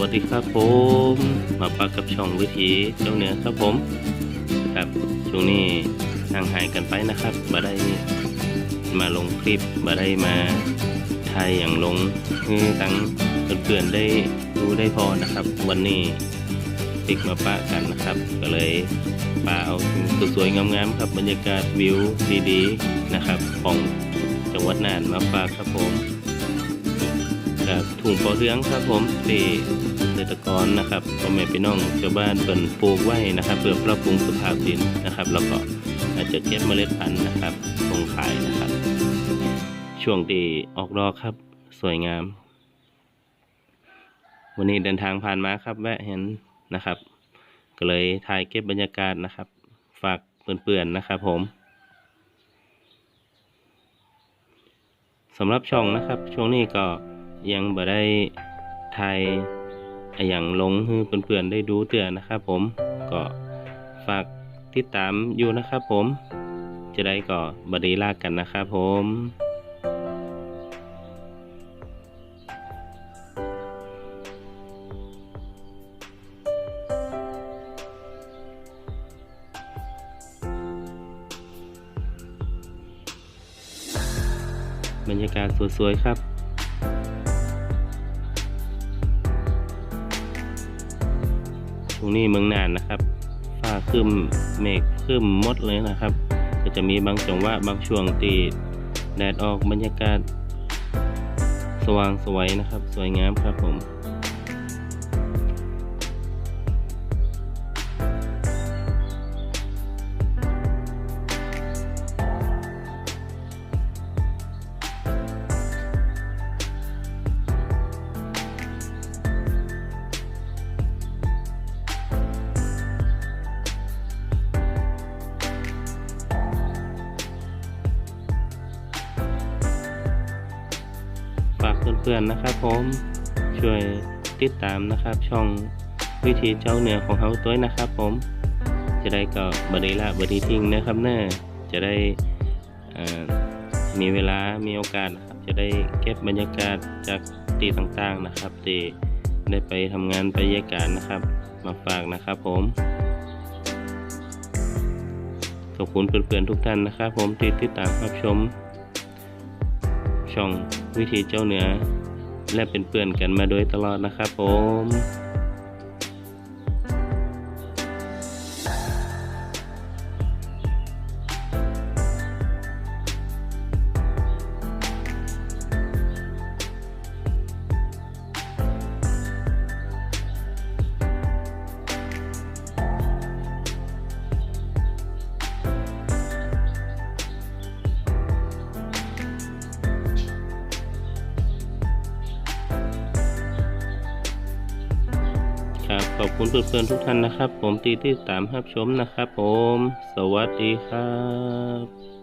วัสดีครับผม มาปากกับช่องวิถีเจ้าเหนือครับผมครับช่วงนี้ห่างหายกันไปนะครับมาได้มาลงคลิปมาได้มาถ่ายอย่างลงคือตั้งเพื่อนๆได้ดูได้พอนะครับ วันนี้ติกมาปะกันนะครับ ก็เลยปาเอาสิ่งสวยๆงามๆครับบรรยากาศวิวดีๆนะครับ ของจังหวัดน่านมาฝากครับผม กับถุงปอเทืองครับผมที่เกษตรกรนะครับพ่อแม่พี่น้องชาวบ้านเปิ่นปลูกไว้นะครับ เพื่อปรับปรุงสภาพดินนะครับ แล้วก็อาจจะเก็บเมล็ดพันธุ์นะครับส่งขายนะครับ ช่วงที่ออกดอกครับ สวยงาม วันนี้เดินทางผ่านมาครับ แวะเห็นนะครับ ก็เลยถ่ายเก็บบรรยากาศนะครับ ฝากเพื่อนๆนะครับ ผมสำหรับช่องนะครับ ช่วงนี้ก็ ยังบ่ได้ถ่ายอย่างลงให้เพื่อนๆได้ดูเตือนนะครับผมก็ฝากติดตามอยู่นะครับผม จะได้ก็บดีลากกันนะครับผมบรรยากาศสวยๆครับ ตรงนี้เมืองน่านนะครับฟ้าครึมเมฆครึมหมดเลยนะครับ ก็จะมีบางจังหวะบางช่วงตีแดดออกบรรยากาศ สว่างสวยนะครับ สวยงามครับผม ฝากเพื่อนๆนะครับผมช่วยติดตามนะครับ ช่องวิธีเจ้าเหนือของเฮาตัวนะครับ ผม จะได้ก็บไดีละบไดีทิ้งนะครับเนอะจะได้มีเวลามีโอกาสนะครับ จะได้เก็บบรรยากาศจากตีต่างๆนะครับที่ได้ไปทำงานไปเยาการนะครับ มาฝากนะครับ ผมขอบคุณเพื่อนๆทุกท่านนะครับ ผมที่ติดตามรับชม ช่อง วิธีเจ้าเหนือและเป็นเพื่อนกันมาโดยตลอดนะครับผม ขอบคุณเพื่อนๆทุกท่านนะครับ ผมตีที่สามรับชมนะครับ ผม สวัสดีครับ